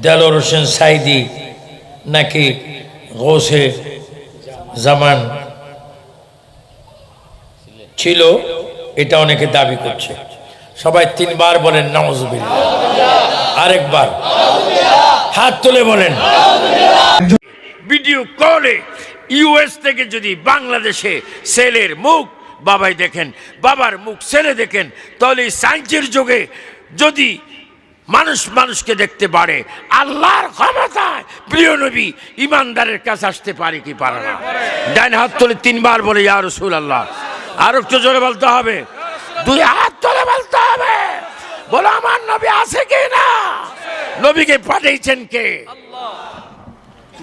দেলোর হোসেন সাইদি নাকি গোসে জামান ছিল, এটা অনেকে দাবি করছে। সবাই তিনবার বলেন নওয়াজবিল্লাহ আরেকবার। হাত তুলে বলেন। ভিডিও কলে ইউএস থেকে যদি বাংলাদেশে সেলের মুখ, বাবাই দেখেন, বাবার মুখ ছেলে দেখেন, তাহলে এই সায়েন্সের যুগে যদি মানুষ মানুষকে দেখতে পারে। আল্লাহর ক্ষমতায় প্রিয় নবী ইমানদারের কাছে আসতে পারে কি পারে না। ডাইন হাত তুলে তিনবার বলে ইয়া রসুল আল্লাহ আর একটু জোরে বলতে হবে। দুই হাত তুলে বলতে হবে। বলো আমার নবী আছে কি না? নবীকে পাঠিয়েছেন কে?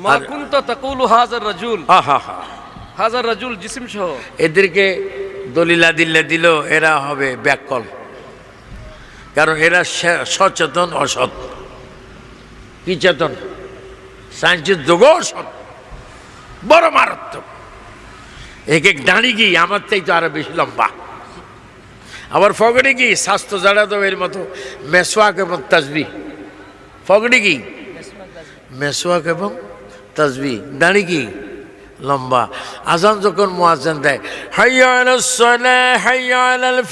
মা কুনতা তাকুলু হাজার রাজুল। হাজার রাজুল জিসিম সহ। এদেরকে দলিলা দিল্লা দিল এরা হবে ব্যাকল। কারণ এরা সচেতন অসৎ। কি চেতন? সায়েন্সের যোগ অসৎ। বড় মারাত্মক। এক এক দাঁড়ি গিয়ে আমার চাই তো আরও বেশি লম্বা? আবার ফগড়ে কি? স্বাস্থ্য জাড়া তো এর মতো। মেসোয়াক এবং তাজবি। ফগড়ে কি? মেসোয়াক এবং তাজবি। দাঁড়ি কি? লম্বা। আজান যখন মোয়াজান দেয়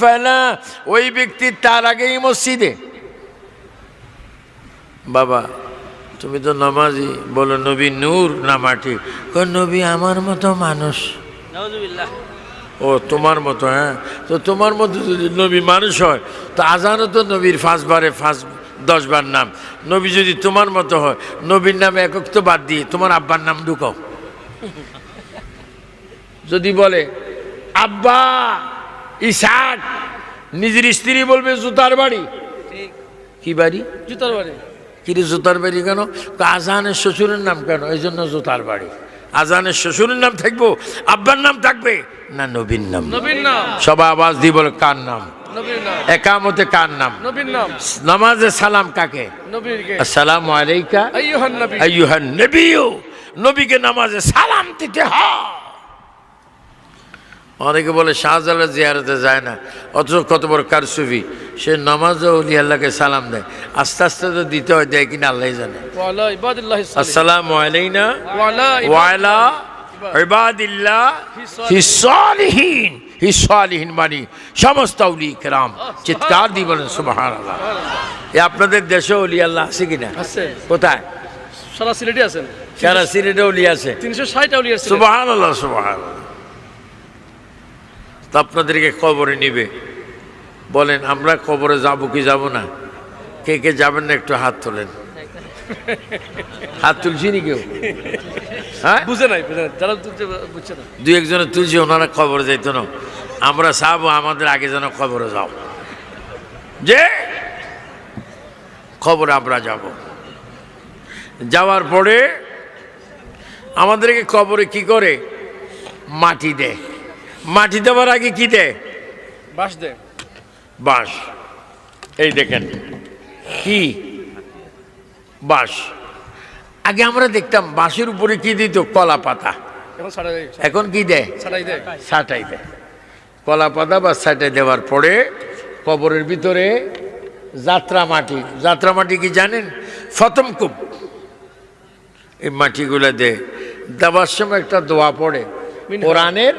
ফালাহ, ওই ব্যক্তি তার আগেই মসজিদে। বাবা তুমি তো নামাজি বলো নবী নূর না মাটি? নবী আমার মতো মানুষ। ও তোমার মতো হ্যাঁ? তো তোমার মতো যদি নবী মানুষ হয় তো আজানও তো নবীর ফাঁসবারে ফাঁস দশবার নাম। নবী যদি তোমার মতো হয় নবীর নামে একক তো বাদ দিয়ে তোমার আব্বার নাম ঢুকাও। যদি বলে আব্বা ইসাক নিজের স্ত্রী বলবে জুতার বাড়ি। কি বাড়ি? জুতার বাড়ি। কিরে জুতার বাড়ি কেন? আজানের শ্বশুরের নাম কেন? এই জন্য জুতার বাড়ি। আজানের শ্বশুরের নাম থাকব আব্বার নাম থাকবে না নবীর নাম? নবীর নাম। সবাই আওয়াজ দিয়ে বলে কার নাম? একামতে কার নাম? নামাজে সালাম কাকে? আসসালামু আলাইকা। আইয়ুহান নবী। আইয়ুহান নবিয়্যু নবীকে নামাজে সালাম দিতে হয়। অনেকে বলে শাহজালাল জিয়ারতে যায় না অথচ কত বড় কারসুফি সে নামাজও অলি আল্লাহকে সালাম দেয় আস্তে আস্তে তো দিতে হয় দেয় কিনা আল্লাহ জানে। ইবাদিল্লাহ আলাইনা ওয়ালা ওয়ালা ইবাদিল্লাহ। হিসালিহীন হিসালিহীন মানে সমস্ত কেরাম চিৎকার দিয়ে বলেন সুবহানাল্লাহ। আপনাদের দেশে অলি আল্লাহ আছে কিনা? কোথায়? সারা সিলেটে আছেন? সারা সিলেটে অলি আছে। তিনশো ষাট আউলিয়ার ছিলেন সুবাহান আল্লাহ সুবাহান তো আপনাদেরকে কবরে নিবে। বলেন আমরা কবরে যাব কি যাব না? কে কে যাবেন না একটু হাত তোলেন। হাত তুলছি নি কেউ? হ্যাঁ? বুঝে নাই যারা বুঝছে বুঝছে না। দুই একজনে তুলছি ওনারা খবরে যাইতো না। আমরা চাবো আমাদের আগে যেন খবরে যাও। যে? খবরে আমরা যাব। যাওয়ার পরে আমাদেরকে কবরে কি করে? মাটি দেয়। মাটি দেওয়ার আগে কি দেয়? বাস দে বাঁশ। এই দেখেন কি? বাঁশ। আগে আমরা দেখতাম বাঁশের উপরে কি দিত? কলা পাতা। এখন দেয়। কি দেয়? ছাড়াই দেয়। কলা পাতা বা সাটাই দেওয়ার পরে কবরের ভিতরে যাত্রা মাটি। যাত্রা মাটি কি জানেন? ফতম কুপ এই মাটিগুলো দে। দেওয়ার সময় একটা দোয়া পড়ে কোরআনের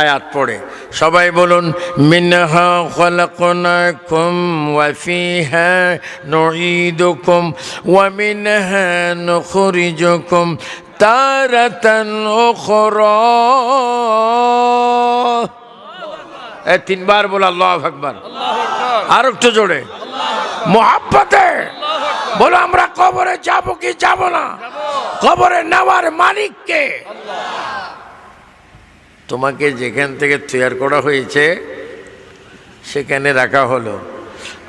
আয়াত পড়ে। সবাই বলুন মিনহা খলাকনাকুম ওয়া ফিহা নুঈদুকুম ওয়া মিনহা নুখরিজুকুম তারাতান উখরা। এ তিনবার বল আল্লাহ আকবার। আর একটু জোরে। মোহাব্বতে। বলো আমরা কবরে যাব কি যাব না কবরে নেওয়ার মালিককে তোমাকে যেখান থেকে তৈরি করা হয়েছে সেখানে রাখা হলো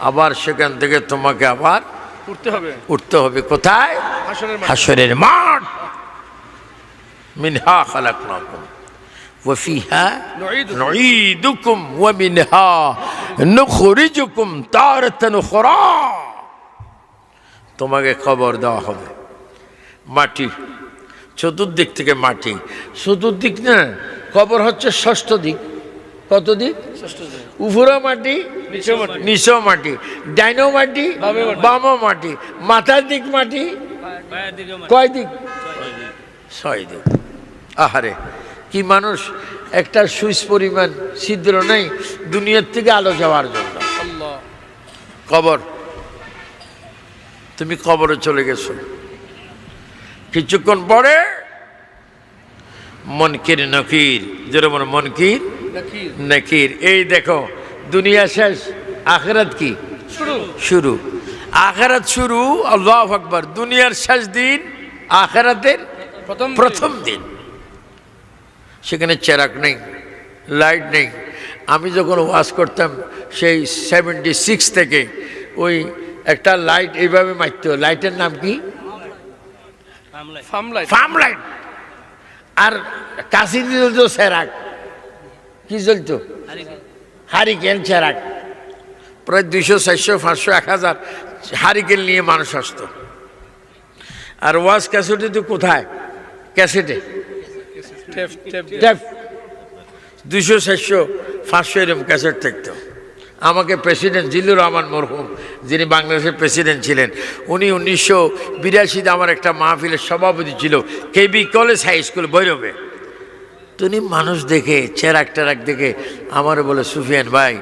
আবার সেখান থেকে তোমাকে আবার উঠতে হবে উঠতে হবে কোথায় হাসনের মাঠ হাসরের মাঠ মিনহা খালাকনাকুম وفيها نعيدكم. نعيدكم ومنها نخرجكم تارة أخرى তোমাকে খবর দেওয়া হবে। মাটি চতুর্দিক থেকে মাটি। চতুর্দিক না কবর হচ্ছে ষষ্ঠ দিক। কত দিক? উপরও মাটি নিচেও মাটি। ডাইনো মাটি। বামে মাটি। বামও মাটি। মাথার দিক মাটি? কয় দিক? ছয় দিক। আহারে কি মানুষ একটা সুইচ পরিমাণ ছিদ্র নেই দুনিয়ার থেকে আলো যাওয়ার জন্য। কবর তুমি কবরে চলে গেছো। কিছুক্ষণ পরে মনকির নকির যেরকম মনকির নাকি নকির। এই দেখো দুনিয়া শেষ আখেরাত কি? শুরু। শুরু। আখেরাত শুরু আল্লাহ আকবর দুনিয়ার শেষ দিন আখেরাতের প্রথম প্রথম দিন। সেখানে চেরাক নেই লাইট নেই। আমি যখন ওয়াশ করতাম সেই সেভেন্টি সিক্স থেকে ওই একটা লাইট এইভাবে মারত লাইটের নাম কি? ফার্ম লাইট আর কাশি দিল তো চেরাক কি জ্বলতো? হারিকেন চেরাক প্রায় দুইশো চারশো পাঁচশো এক হাজার হারিকেন নিয়ে মানুষ আসতো। আর ওয়াশ ক্যাসেটে তো কোথায়? ক্যাসেটে। দুশো চারশো পাঁচশো এরকম ক্যাসেট থাকতো। আমাকে প্রেসিডেন্ট জিল্লুর রহমান মরহুম, যিনি বাংলাদেশের প্রেসিডেন্ট ছিলেন, উনি উনিশশো বিরাশিতে আমার একটা মাহফিলের সভাপতি ছিল কেবি কলেজ হাই স্কুল, ভৈরবে। তো উনি মানুষ দেখে, চেরাক টেরাক দেখে আমার বলে, সুফিয়ান ভাই,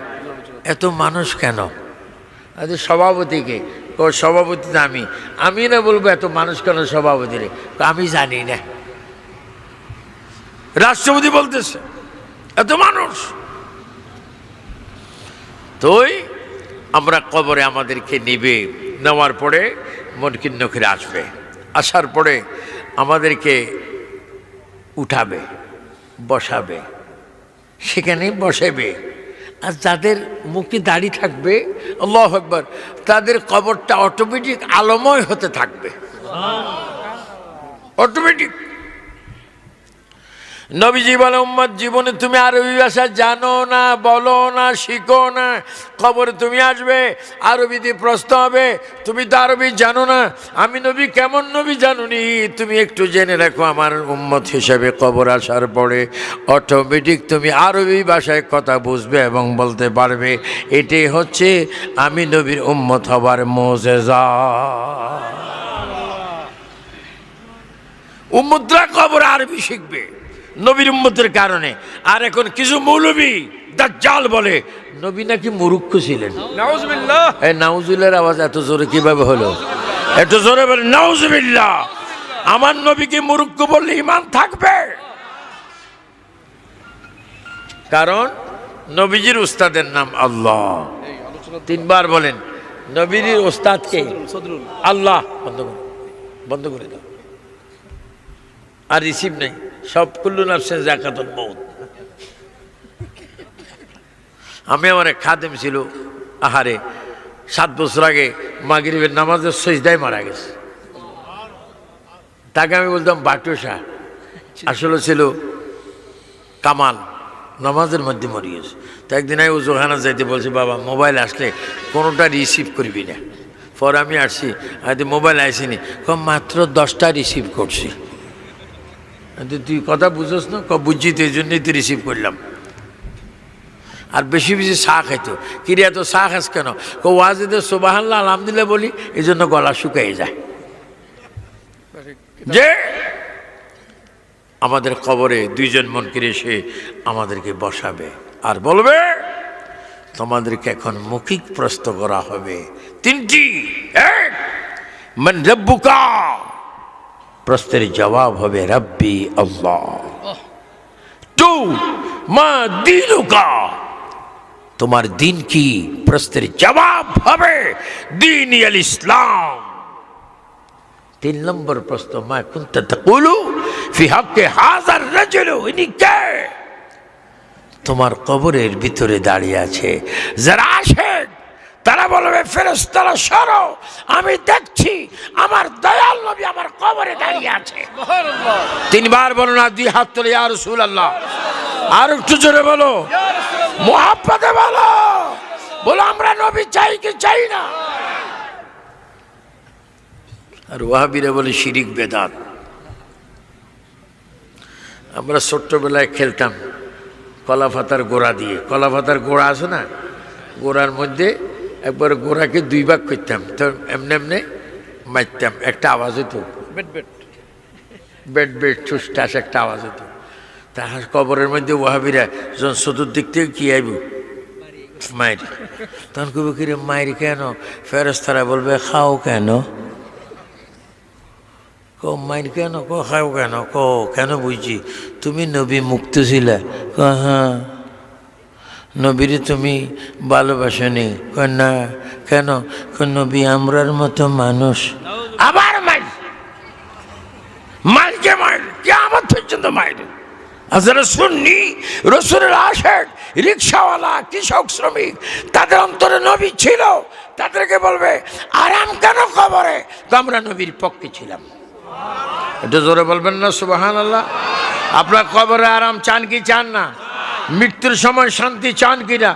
এত মানুষ কেন? আজ সভাপতিকে, ও সভাপতি আমি। আমি না বলব এত মানুষ কেন সভাপতি রে আমি জানি না। রাষ্ট্রপতি বলতেছে, এত মানুষ তোই আমরা কবরে আমাদেরকে নিবে। নেওয়ার পরে মনকিন নখের আসবে। আসার পরে আমাদেরকে উঠাবে বসাবে সেখানে বসাবে। আর যাদের মুখে দাড়ি থাকবে আল্লাহ একবার তাদের কবরটা অটোমেটিক আলময় হতে থাকবে। অটোমেটিক নবীজি বলে, উম্মত জীবনে তুমি আরবি ভাষা জানো না, বলো না, শিখো না। খবরে তুমি আসবে আরবিতে প্রশ্ন হবে, তুমি তো আরবি জানো না। আমি নবী, কেমন নবী জানুনি? তুমি একটু জেনে রাখো, আমার উম্মত হিসেবে কবর আসার পরে অটোমেটিক তুমি আরবি ভাষায় কথা বুঝবে এবং বলতে পারবে, এটাই হচ্ছে আমি নবীর উম্মত হবার মোজেজা। উম্মতরা কবর আরবি শিখবে। নবীর উম্মতের কারণে। আর এখন কিছু মৌলবী দাজ্জাল বলে নবী নাকি মুরুক্ষ ছিলেন। নাউজুবিল্লাহ। এই নাউজুলের আওয়াজ এত জোরে কীভাবে হলো? এত জোরে বলে নাউজুবিল্লাহ আমার নবীকে মুরুক্ষ বললে ইমান থাকবে। কারণ নবীজির উস্তাদের নাম আল্লাহ। তিনবার বলেন নবীর ওস্তাদকে আল্লাহ। বন্ধ করো বন্ধ করে দাও। আর রিসিভ নেই। সব কুল্লু নাফসেন জাকাতুল মৌত আমি আমার এক খাদেম ছিল, আহারে, সাত বছর আগে মাগরিবের নামাজের সজদায় মারা গেছে। তাকে আমি বলতাম বাটুসা আসলে ছিল কামাল, নামাজের মধ্যে মরে গেছে। তো একদিন আমি উজুখানা যাইতে বলছি, বাবা, মোবাইল আসলে কোনোটা রিসিভ করবি না। পরে আমি আসছি হয়তো মোবাইল আসিনি। কম মাত্র দশটা রিসিভ করছি। তুই কথা বুঝোস না? বুঝছি, তো এই জন্যই তুই রিসিভ করলাম। আর বেশি বেশি চা খাইতো। কিরে, এত চা খাস কেন? ক, ওয়াজিদে সোবাহাল্লাহ আলহামদুলিল্লাহ বলি, এই জন্য গলা শুকাই যায়। যে আমাদের কবরে দুইজন মনকির এসে আমাদেরকে বসাবে। আর বলবে, তোমাদেরকে এখন মৌখিক প্রশ্ন করা হবে। তিনটি, এক, মান প্রশ্নের জবাব হবে রব্বি আল্লাহ। টু মা দিনুকা। তোমার দিন কি? প্রশ্নের জবাব হবে দিন আল ইসলাম। তিন নম্বর প্রশ্ন মা কুনতা তাকুলু ফি হাক্কে হাজার রাজুলু? ইনি কে? তোমার কবরের ভিতরে দাঁড়িয়ে আছে যারা আসে তারা বলবে ফেরেশতারা সরো আমি দেখছি আমার দয়াল নবী আমার কবরে দাঁড়িয়ে আছে। তিনবার বলো না দুই হাত তোলে ইয়া রাসূলুল্লাহ। আর একটু জোরে বলো মোহাব্বতে বলো বলো আমরা নবী চাই কি চাই না? আর ওয়াহাবিরা বলে শিরিক বেদাত। আমরা ছোট্টবেলায় খেলতাম কলা পাতার গোড়া দিয়ে। কলা পাতার গোড়া আছে না? গোড়ার মধ্যে একবার গোড়াকে দুই ভাগ করতাম তো এমনি এমনি মারতাম একটা আওয়াজ হতো বেট বেট। বেট বেট ঠুস ঠাস একটা আওয়াজ হতো তাহার কবরের মধ্যে ওয়াহাবিরা যখন চতুর্দিক থেকে কি আইব? মায়ের তখন কবি কিরে মায়ের কেন? ফেরস্তারা বলবে খাও কেন? ক মায়ের কেন? ক খাও কেন? ক কেন বুঝছি? তুমি নবী মুক্ত ছিলে? ক হ্যাঁ। নবীরে তুমি ভালোবাসনি। ক না, কেন? নবী আমরার মতো মানুষ। আবার মাই মাইকে মাইল কেমন পর্যন্ত মাইল। আর যারা শুননি রসুলের আশেক রিক্সাওয়ালা, কৃষক, শ্রমিক, তাদের অন্তরে নবী ছিল। তাদেরকে বলবে, আরাম কেন খবরে আমরা নবীর পক্ষে ছিলাম। এটা জোরে বলবেন না সুবাহান আল্লাহ আপনার কবরে আরাম চান কি চান না? মৃত্যুর সময় শান্তি চান কিনা?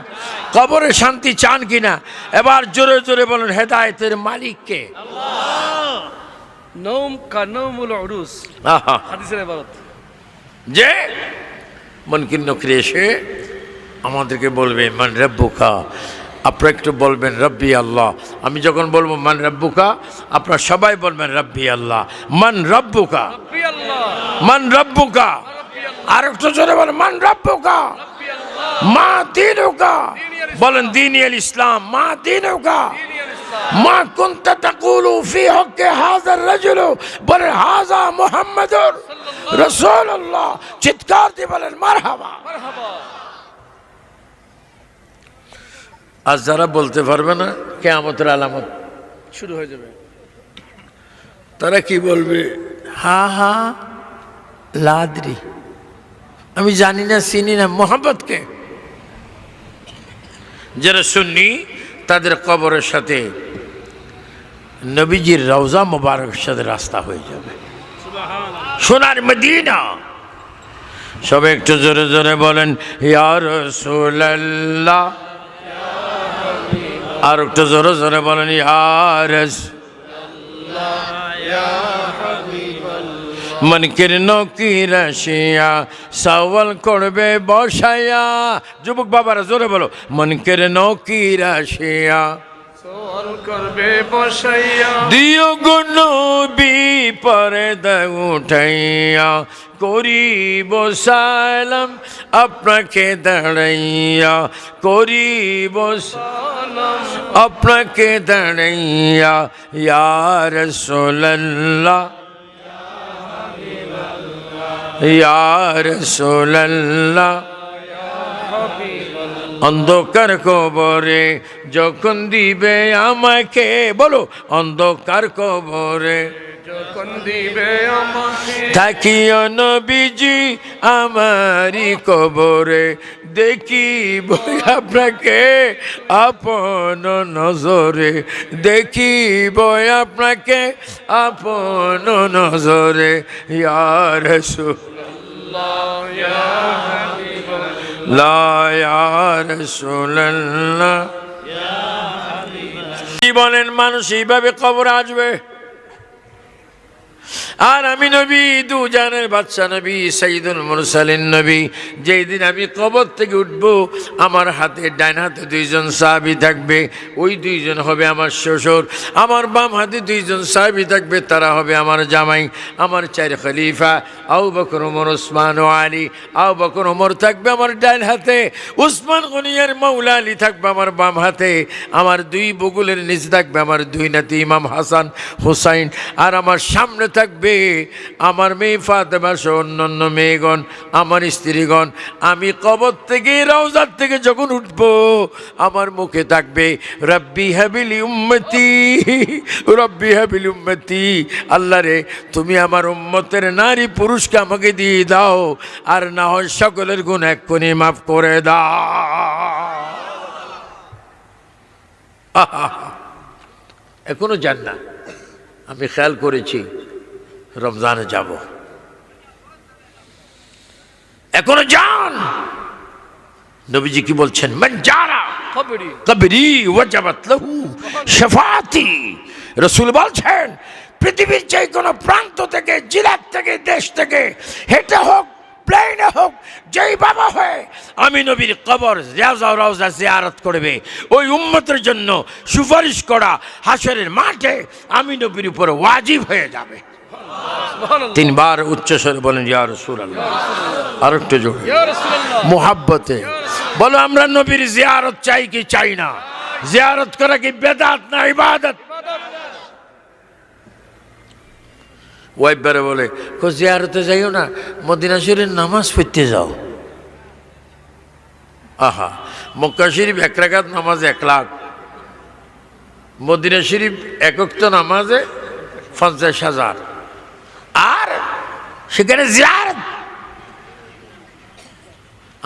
কবরে শান্তি চান কিনা? এবার জোরে জোরে বলেন হেদায়েতের মালিককে যে মনকিন নকরি এসে আমাদেরকে বলবে মান রব্বুকা? আপনারা একটু বলবেন রব্বি আল্লাহ। আমি যখন বলব মান রব্বুকা? আপনারা সবাই বলবেন রব্বি আল্লাহ। মান রব্বুকা? মান রব্বুকা? আর একটু জোরে বলেন, মান রব্বুকা, মা দিনুকা। বলেন দিন ইসলাম, মা দিনুকা। মা কুনতা তাকুলু ফি হক্কে হাজার রাজুলু। বলেন হাজা মুহাম্মাদুর রাসূলুল্লাহ। চিৎকার দিয়ে বলেন, মারহাবা। আর যারা বলতে পারবে না, কেয়ামতের আলামত শুরু হয়ে যাবে। তারা কি বলবে? হা হা, লাদরি। আমি জানি না, চিনি না মোহাম্মদকে যারা শুননি তাদের কবরের সাথে নবীজির রওজা মোবারকের সাথে রাস্তা হয়ে যাবে। সোনার মদিনা। সবে একটু জোরে জোরে বলেন ইয়ার আর একটু জোরে জোরে বলেন ইয়ার মনকের নকির আসিয়া সাওয়াল করবে বসাইয়া যুবক বাবারা জোরে বলো মনকের নকির আসিয়া সোয়াল করবে বসাইয়া। দিও গুণ পরে উঠাইয়া। করিব সালাম আপনাকে দাঁড়াইয়া। করিব সালাম আপনাকে দাঁড়াইয়া। ইয়ার সোল্লাহ ইয়ার অন্ধকার কবরে যখন দিবে আমাকে বলো অন্ধকার কবরে। যখন দিবে আমাকে। থাকিও নবীজি আমারি কবরে। দেখিব আপনাকে আপন নজরে। দেখিব আপনাকে আপন নজরে। ইয়ার সুল্লাহ বলেন মানুষ এইভাবে কবর আসবে? আর আমি নবী, দু জানের বাচ্চা নবী সঈদুল মুরসালিন নবী। যেই দিন আমি কবর থেকে উঠব, আমার হাতে ডাইন হাতে দুইজন সাহাবি থাকবে, ওই দুইজন হবে আমার শ্বশুর। আমার বাম হাতে দুইজন সাহাবি থাকবে, তারা হবে আমার জামাই। আমার চার খলিফা আউ বকর, ওমর, ওসমান ও আলী। আউ বকর, ওমর থাকবে আমার ডাইন হাতে। উসমান গনিয়ার মৌলা আলী থাকবে আমার বাম হাতে। আমার দুই বগুলের নিচে থাকবে আমার দুই নাতি ইমাম হাসান, হুসাইন। আর আমার সামনে থাকবে আমার মেয়ে ফাতেমা সহ অন্যান্য মেয়েগণ, আমার স্ত্রীগণ, আমি কবর থেকে, রওজার থেকে যখন উঠবো, আমার মুখে থাকবে, রব্বি হাবিলি উম্মতি, রব্বি হাবিলি উম্মতি, আল্লাহ রে, তুমি আমার উম্মতের নারী পুরুষকে আমাকে দিয়ে দাও, আর না হয় সকলের গুণ এক্ষুনি মাফ করে দাও। এখনও যান না। আমি খেয়াল করেছি রমজানে যাব। এখনও যান। নবীজি কি বলছেন? মান যারা কবরি ওয়াজাবাত লাহু শাফাতি। রসুল বলছেন, পৃথিবীর যে কোনো প্রান্ত থেকে জেলার থেকে, দেশ থেকে, হেঁটে হোক, প্লেনে হোক, যেই বাবা হয়ে, আমি নবীর কবর রিয়াজা রওজা জিয়ারত করবে। ওই উম্মতের জন্য সুপারিশ করা হাসরের মাঠে আমি নবীর উপর ওয়াজিব হয়ে যাবে। তিনবার উচ্চস্বরে বলেন ইয়া রাসূলুল্লাহ। আর একটু জোরে মোহাব্বতে। বলো আমরা নবীর জিয়ারত চাই কি চাই না? জিয়ারত করা কি বেদাত না ইবাদত? ওয়াইবারে বলে কো জিয়ারতে যাইও না মদিনা শরীফের নামাজ পড়তে যাও। আহা মক্কা শরীফ এক রাকাত নামাজ এক লাখ। মদিনা শরীফ একক তো নামাজে পঞ্চাশ হাজার। সেখানে জিয়ারত।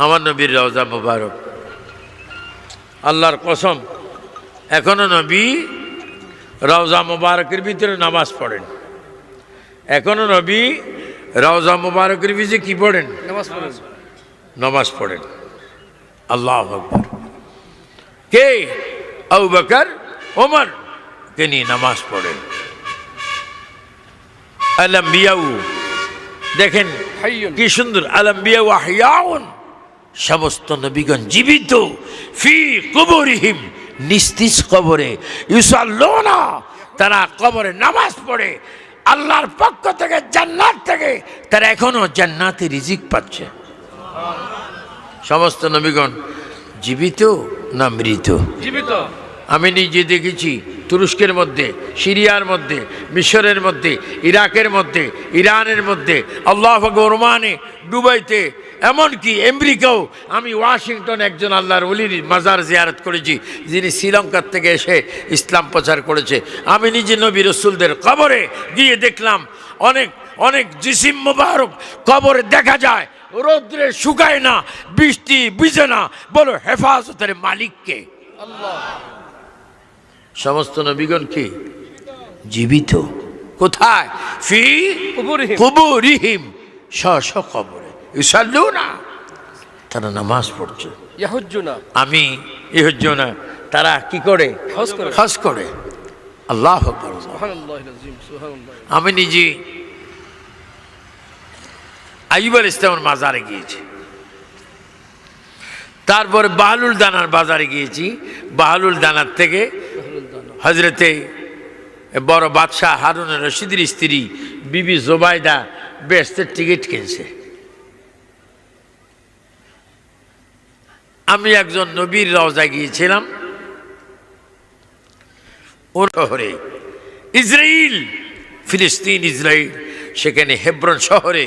আমার নবীর রওজা মুবারক। আল্লাহর কসম এখনও নবী রওজা মুবারকের ভিতরে নামাজ পড়েন। এখনও নবী রওজা মুবারকের ভিতরে কি পড়েন? নামাজ পড়েন। নামাজ পড়েন। আল্লাহ আকবর। কে? আবু বকর ওমর কে নিয়ে নামাজ পড়েন। আলম বিয়াউ দেখেন কি সুন্দর আলম বিয়াউ আহিয়াউন সমস্ত নবীগণ জীবিত ফি কবরিহিম নিস্তিস কবরে ইউসাল্লোনা তারা কবরে নামাজ পড়ে আল্লাহর পক্ষ থেকে জান্নাত থেকে তারা এখনও জান্নাতে রিজিক পাচ্ছে। সমস্ত নবীগণ জীবিত না মৃত? জীবিত। আমি নিজে দেখেছি তুরস্কের মধ্যে সিরিয়ার মধ্যে মিশরের মধ্যে ইরাকের মধ্যে ইরানের মধ্যে আল্লাহ ওরমানে দুবাইতে এমনকি আমেরিকাও। আমি ওয়াশিংটন একজন আল্লাহর অলির মাজার জিয়ারত করেছি যিনি শ্রীলঙ্কার থেকে এসে ইসলাম প্রচার করেছে। আমি নিজে নবী রসুলদের কবরে গিয়ে দেখলাম অনেক অনেক জিসিম মোবারক কবরে দেখা যায় রৌদ্রে শুকায় না বৃষ্টি বুঝে না। বলো হেফাজতের মালিককে সমস্ত নবীগণ কি? জীবিত? কোথায়? ফি কুবুরিহিম। কুবুরিহিম। শ শ কবরে তারা নামাজ পড়ছে। আমি এ তারা কি করে? হজ করে। আল্লাহ আমি নিজে আইবার ইসলামের মাজারে গিয়েছি। তারপরে বাহালুল দানার বাজারে গিয়েছি। বাহালুল দানার থেকে হজরতে বড় বাদশাহ হারুন রশিদের স্ত্রী বিবি জোবাইদা বেস্তের টিকিট কিনছে। আমি একজন নবীর রওজা গিয়েছিলাম। শহরে ইসরায়েল ফিলিস্তিন ইসরায়েল সেখানে হেব্রন শহরে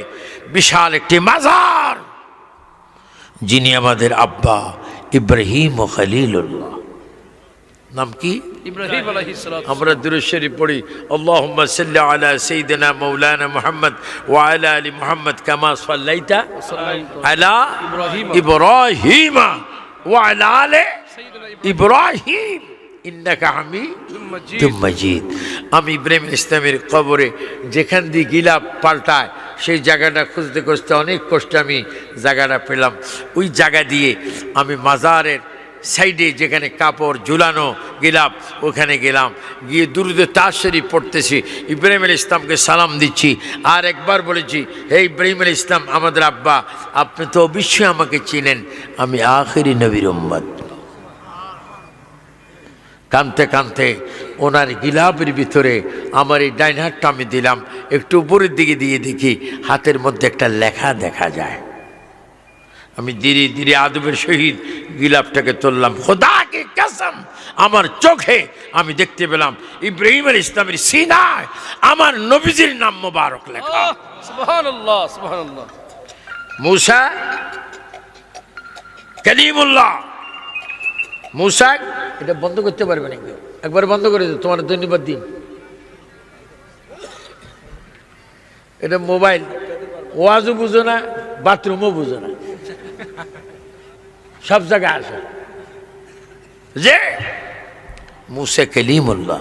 বিশাল একটি মাজার, যিনি আমাদের আব্বা ইব্রাহিম ও খালিলুল্লাহ। নাম কি? ইব্রাহিম আমরা দুরুশ্বরী পড়ি সাল্লি আলা সাইয়্যিদিনা মাওলানা মুহাম্মদ ওয়া আলা মুহাম্মদ কামা সাল্লাইতা আলা ইব্রাহিম। ইব্রাহিম ওয়া আলা ইব্রাহিম। ইন্নাকা হামিদ মজিদ আমি ইব্রাহিম ইসলামের কবরে যেখান দিয়ে গিলাপ পাল্টায় সেই জায়গাটা খুঁজতে খুঁজতে অনেক কষ্টে আমি জায়গাটা পেলাম। ওই জায়গা দিয়ে আমি মাজারের সাইডে যেখানে কাপড়, ঝুলানো গেলাম ওখানে গেলাম। গিয়ে দুরুদে তার শরীফ পড়তেছি। ইব্রাহিম আল ইসলামকে সালাম দিচ্ছি। আর একবার বলেছি, হে ইব্রাহিম আল ইসলাম আমাদের আব্বা, আপনি তো অবশ্যই আমাকে চিনেন। আমি আখেরি নবীর কানতে কানতে ওনার গিলাপের ভিতরে আমার এই ডাইন হাতটা আমি দিলাম। একটু উপরের দিকে দিয়ে দেখি, হাতের মধ্যে একটা লেখা দেখা যায়। আমি ধীরে ধীরে আদবের সহিত গিলাপটাকে তুললাম। খোদাকে কাসম আমার চোখে আমি দেখতে পেলাম ইব্রাহিম আল ইসলামের সিনায় আমার নবীজির নাম মোবারক লেখা। মুসা কালিমুল্লাহ। মুসা এটা বন্ধ করতে পারবে নাকি? একবার বন্ধ করে দিও তোমার ধন্যবাদ দিন। এটা মোবাইল ওয়াজও বুঝো না বাথরুমও বুঝো না। সব জায়গায় আসে। যে মুসা কালিমুল্লাহ।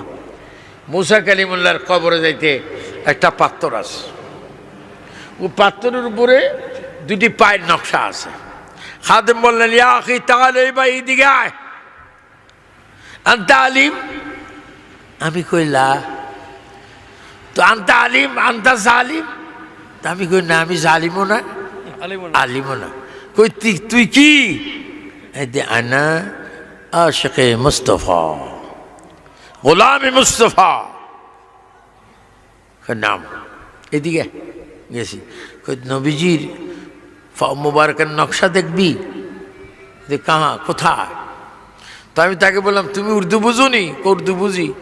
মুসা কালিমুল্লাহর কবরে যাইতে একটা পাত্তর আছে। ও পাথরের উপরে দুটি পায়ের নকশা আছে। খাদেম বললেন ইয়া আখি তাহলে ভাই এদিকে আয়। আনতা আলিম? আমি কইলা তো আনতা আলিম আনতা জালিম? তা আমি কই না আমি জালিমও না আলিমুন আলিমনা কই তুই কি? দে আনা আশিকে মুস্তফা গোলামে মুস্তফা নাম এদিকে গেছি। নবীজির মুবারকের নকশা দেখবি? যে কাহা কোথায়? তো আমি তাকে বললাম তুমি উর্দু বুঝো নি কই উর্দু বুঝি?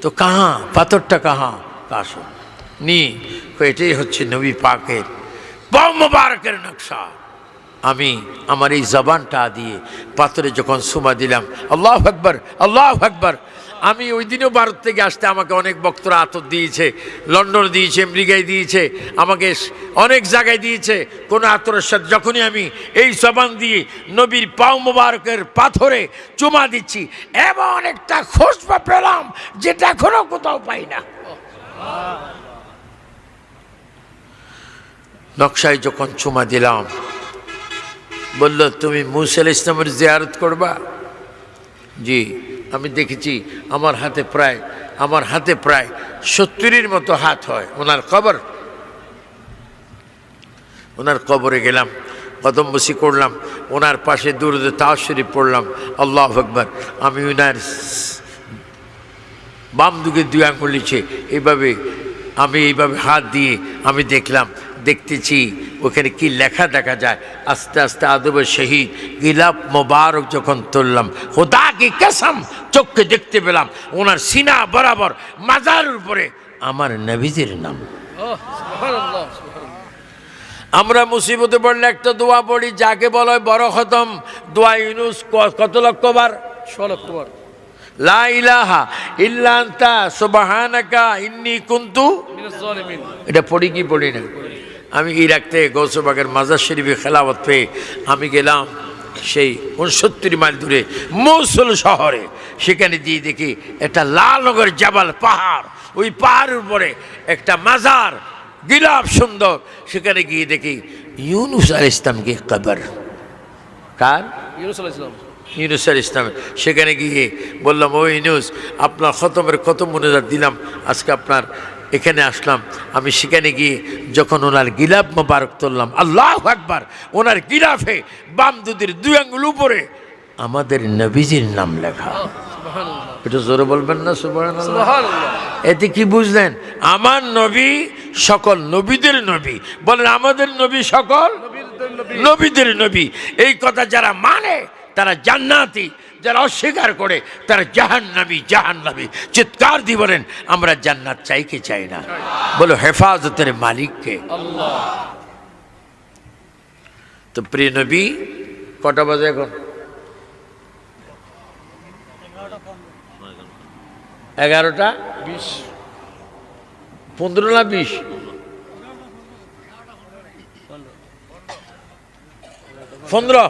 তো কাহা পাথরটা কাহা? কাশো। নি। এটাই হচ্ছে নবী পাকের মুবারকের নকশা। আমি আমার এই জবানটা দিয়ে পাথরে যখন সুমা দিলাম, আল্লাহ আকবর আল্লাহ আকবর। আমি ওই দিনও ভারত থেকে আসতে আমাকে অনেক বক্তরা আতর দিয়েছে, লন্ডন দিয়েছে আমেরিকায় দিয়েছে, আমাকে অনেক জায়গায় দিয়েছে কোনো আতরের সাথে। যখনই আমি এই জবান দিয়ে নবীর পাও মুবারকের পাথরে চুমা দিচ্ছি, এমন একটা খোঁজবা পেলাম যেটা এখনও কোথাও পাই না। নকশায় যখন চুমা দিলাম বলল, তুমি মুসাল ইসলামের জিয়ারত করবা? জি, আমি দেখেছি, আমার হাতে প্রায়, আমার হাতে প্রায় সত্তরের মতো হাত হয়। ওনার কবর? ওনার কবরে গেলাম কদম বসি করলাম, ওনার পাশে দূরে তাওশরী পড়লাম। আল্লাহ আকবর, আমি ওনার বাম দিকে দুই আঙুল নিচে এইভাবে আমি এইভাবে হাত দিয়ে আমি দেখলাম দেখতেছি ওখানে কি লেখা দেখা যায়। আস্তে আস্তে আদব শহীদ গিলাপ মোবারক যখন তুললাম খোদা কি কসম চোখকে দেখতে পেলাম ওনার সিনা বরাবর মাজার উপরে আমার নবীজির নাম। আমরা মুসিবতে পড়লে একটা দোয়া পড়ি যাকে বলা হয় বড় খতম দোয়া ইউনুস কত লক্ষবার কুমার লা ইলাহা ইল্লা আনতা সুবহানাকা ইন্নী কুনতু। এটা পড়ি কি পড়ি না? আমি ইরাক থেকে গৌসবাগের মাজার শরীফে খেলাবত পেয়ে আমি গেলাম সেই উনসত্তর মাইল দূরে মৌসুল শহরে। সেখানে দিয়ে দেখি একটা লালনগর জাবাল পাহাড়। ওই পাহাড়ের উপরে একটা মাজার গিলাপ সুন্দর। সেখানে গিয়ে দেখি ইউনুস আল ইসলামকে কবর। কার? ইউনুস আলাইহিস সালাম। ইউনুস আল ইসলাম সেখানে গিয়ে বললাম ও ইউনুস আপনার খতমের কত মনোজার দিলাম। আজকে আপনার এখানে আসলাম। আমি সেখানে গিয়ে যখন ওনার গিলাফ মোবারক তুললাম আল্লাহ একবার ওনার গিলাফে বাম দুদির দুই আঙ্গুল উপরে আমাদের নবীজির নাম লেখা। এটা জোরে বলবেন না সুবাহ এতে কি বুঝলেন? আমার নবী সকল নবীদের নবী। বলেন আমাদের নবী সকল নবীদের নবী। নবীদের নবী। এই কথা যারা মানে তারা জান্নাতি। যারা অস্বীকার করে তারা জাহান্নাবী জাহান্নাবী চিৎকার দিয়ে বলেন আমরা জান্নাত চাই কি চাই না? বলো হেফাজতের মালিককে। তো প্রিয় নবী কটা বাজে এখন? এগারোটা? বিশ। পনেরো না বিশ? পনেরো।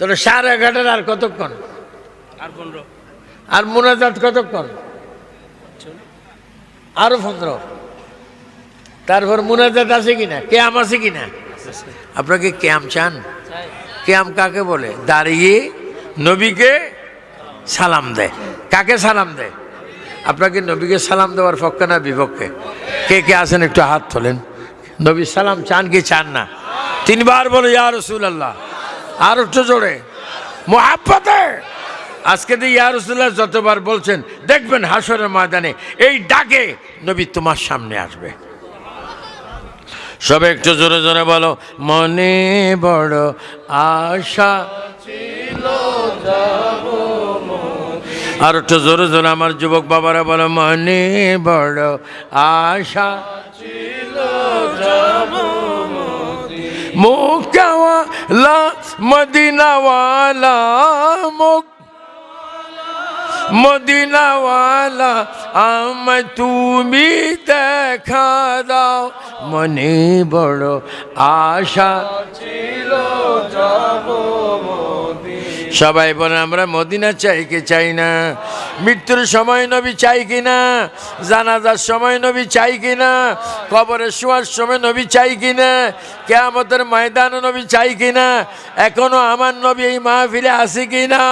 তাহলে সাড়ে এগারোটার আর কতক্ষণ? আর পনেরো। আর মোনাজাত কতক্ষণ? আরও পনেরো। তারপর মোনাজাত আছে কিনা? ক্যাম আছে কিনা? আপনাকে ক্যাম চান? ক্যাম কাকে বলে? দাঁড়িয়ে নবীকে সালাম দেয়। কাকে সালাম দেয়? আপনাকে নবীকে সালাম দেওয়ার পক্ষে না বিপক্ষে? কে কে আছেন একটু হাত তোলেন। নবী সালাম চান কি চান না? তিনবার বলে ইয়া রসুল আল্লাহ আর একটু জোরে। মোহাব্বতে। আজকে দিয়ে ইয়া রসুল্লাহ যতবার বলছেন, দেখবেন হাসরের ময়দানে এই ডাকে নবী তোমার সামনে আসবে। সবে একটু জোরে জোরে বলো, মনে বড় আশা আর একটু জোরে জোরে আমার যুবক বাবারা বলো, মনে বড় আশা মুখাওয়ালা মদিনাওয়ালা মুখ মদিনাওয়ালা আমায় তুমি দেখা দাও মনে বড় আশা সবাই বলে, আমরা মদিনা চাই কি চাই না? মৃত্যুর সময় নবী চাই কি না? জানাজার সময় নবী চাই কি না? কবরের শোয়ার সময় নবী চাই কি না? কেয়ামতের ময়দান নবী চাই কি না? এখনও আমার নবী এই মাহফিলে আছে কি না?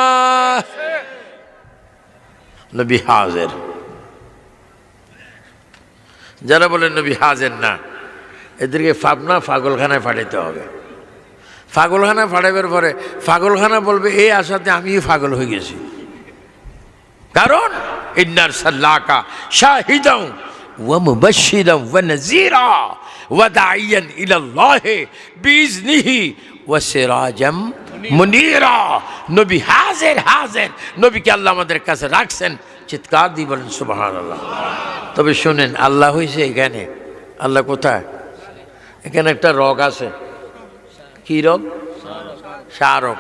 নবী হাজের। যারা বলেন নবী হাজের না, এদেরকে ফাবনা পাগলখানায় পাঠাইতে হবে। পাগলখানা পাঠাইবার পরে পাগলখানা বলবে, এই আশাতে আমিও পাগল হয়ে গেছি। কারণ, ইন্নার সাল্লাকা শাহিদাও ওয়া দাঈয়ান ইলা আল্লাহ বিইজনিহি ওয়া সিরাজাম মুনীরা। নবী হাজির হাজির। নবীকে আল্লাহ আমাদের কাছে রাখছেন। চিৎকার দিয়ে বলেন, সুবহানাল্লাহ। তবে শুনেন, আল্লাহ হইছে এখানে। আল্লাহ কোথায়? এখানে একটা রগ আছে। কি রোগ? শাহরগ।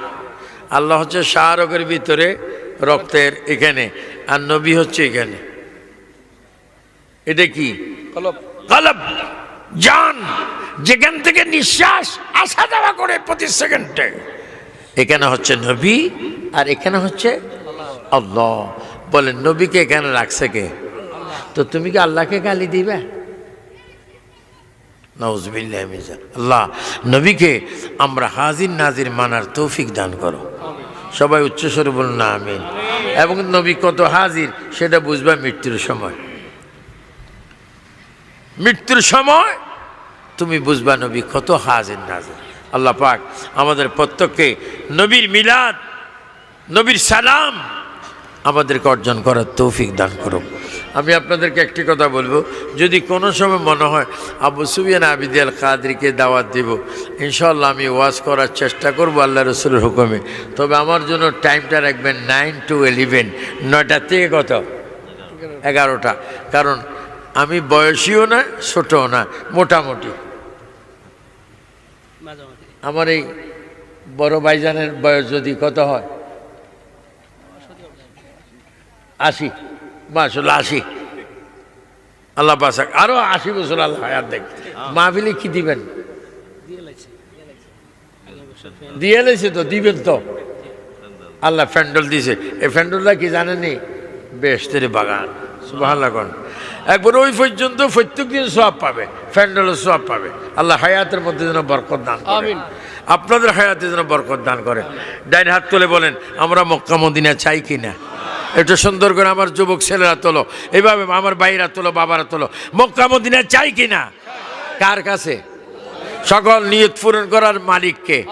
আল্লাহ হচ্ছে শাহরগের ভিতরে রক্তের এখানে আর নবী হচ্ছে এখানে। এটা কি? কলব কলব জান। যেখান থেকে নিঃশ্বাস আসা যাওয়া করে প্রতি সেকেন্ডে। এখানে হচ্ছে নবী আর এখানে হচ্ছে আল্লাহ। বলেন নবীকে এখানে রাখছে কে? তো তুমি কি আল্লাহকে গালি দিবে? নওজবিল্লাহ মির্জা। আল্লাহ নবীকে আমরা হাজির নাজির মানার তৌফিক দান করো। সবাই উচ্চস্বরে বলুন না, আমিন। এবং নবী কত হাজির, সেটা বুঝবা মৃত্যুর সময়। মৃত্যুর সময় তুমি বুঝবা নবী কত হাজির, নাজির। আল্লাহ পাক আমাদের প্রত্যেককে নবীর মিলাদ, নবীর সালাম আমাদেরকে অর্জন করার তৌফিক দান করুক। আমি আপনাদেরকে একটি কথা বলব। যদি কোনো সময় মনে হয় আবু সুবিয়ান আবিদ আল কাদরিকে দাওয়াত দিব ইনশাল্লাহ আমি ওয়াজ করার চেষ্টা করব আল্লাহ রসুলের হুকুমে। তবে আমার জন্য টাইমটা রাখবেন নাইন টু ইলেভেন নয়টা থেকে কত? এগারোটা। কারণ আমি বয়সীও না, ছোটও না, মোটামুটি। আমার এই বড় ভাইজানের বয়স যদি কত হয়? আশি। মাসুল আশি। আল্লাহ পাশাক আরও আশি বছর আল্লাহ হায়াত দেখ। মাহফিলে কি দিবেন? দিয়ে লেছে তো দিবেন তো। আল্লাহ ফ্যান্ডল দিছে। এই ফ্যান্ডলটা কি জানেনি বেস্তের বাগান। সুবাহ একবার ওই পর্যন্ত প্রত্যেক দিন সব পাবে। ফ্যান্ডলের সব পাবে। আল্লাহ হায়াতের মধ্যে যেন বরকত দান আপনাদের হায়াতে যেন বরকত দান করে। ডাইন হাত তুলে বলেন আমরা মক্কা মদিনা চাই কি না একটু সুন্দর করে আমার যুবক ছেলেরা তোলো। এইভাবে আমার ভাইরা তোলো বাবারা তোলো। মক্কা মদিনা চাই কি না কার কাছে? সকল নিয়ত পূরণ করার মালিককে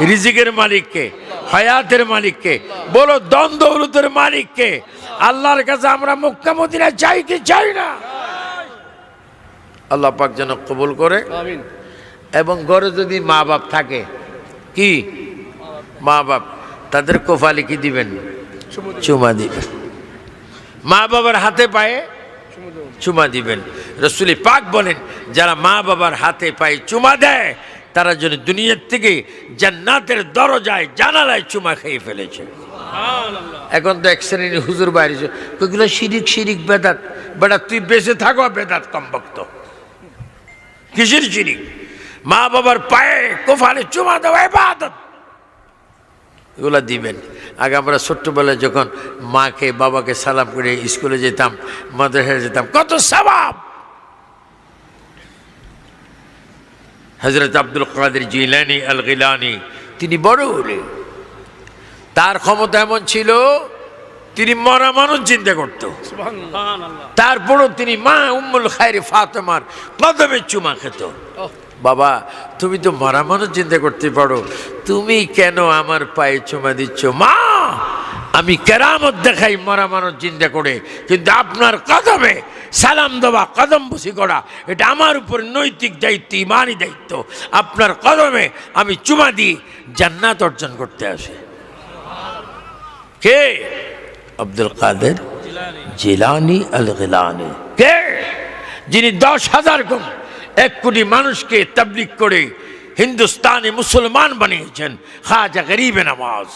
রিজিকের মালিককে হায়াতের মালিককে বলো দ্বন্দ্ব হলুদের মালিককে আল্লাহর কাছে আমরা মক্কা মদিনা চাই কি চাই না? আল্লাহ পাক যেন কবুল করে। আমিন। এবং ঘরে যদি মা বাপ থাকে কি? মা বাপ তাদের কোফালি কি দিবেন? সমুদ্র চুমা দিবেন মা বাবার হাতে পায়ে চুমা দিবেন। রসুলি পাক বলেন যারা মা বাবার হাতে পায়ে চুমা দেয় তারা যেন দুনিয়ার থেকে জান্নাতের দরজায় জানালায় চুমা খেয়ে ফেলেছে। এখন তো এক শ্রেণির হুজুর বাইরে ওইগুলো শিরিক শিরিক বেদাত। বেটা তুই বেঁচে থাকো বেদাত কম ভক্ত। কিসের শিরিক? মা বাবার পায়ে কোফালে চুমা দেওয়া এগুলা দিবেন। আগে আমরা ছোট্টবেলায় যখন মাকে বাবাকে সালাম করে স্কুলে যেতাম মাদ্রাসায় যেতাম কত সবাব হজরত আব্দুল কাদের জিলানি আল গিলানি তিনি বড় হলে তার ক্ষমতা এমন ছিল তিনি মরা মানুষ চিন্তা করত। তারপরও তিনি মা উম্মুল খায়রে ফাতেমার কদমে চুমা খেত। বাবা তুমি তো মরা মানুষ চিন্তা করতে পারো তুমি কেন আমার পায়ে চুমা দিচ্ছ? মা! আমি কেরামত দেখাই মরা মানুষ চিন্তা করে। কিন্তু আপনার কদমে সালাম দেওয়া, কদম বসি করা এটা আমার উপর নৈতিক দায়িত্ব ইমানই দায়িত্ব। আপনার কদমে আমি চুমা দিই, জান্নাত অর্জন করতে আসে। কে? আব্দুল কাদের জিলানি আল গিলানি কে? যিনি দশ হাজার গুণ এক কোটি মানুষকে তাবলিক করে হিন্দুস্তানি মুসলমান বানিয়েছেন, খাজা গরিবে নামাজ।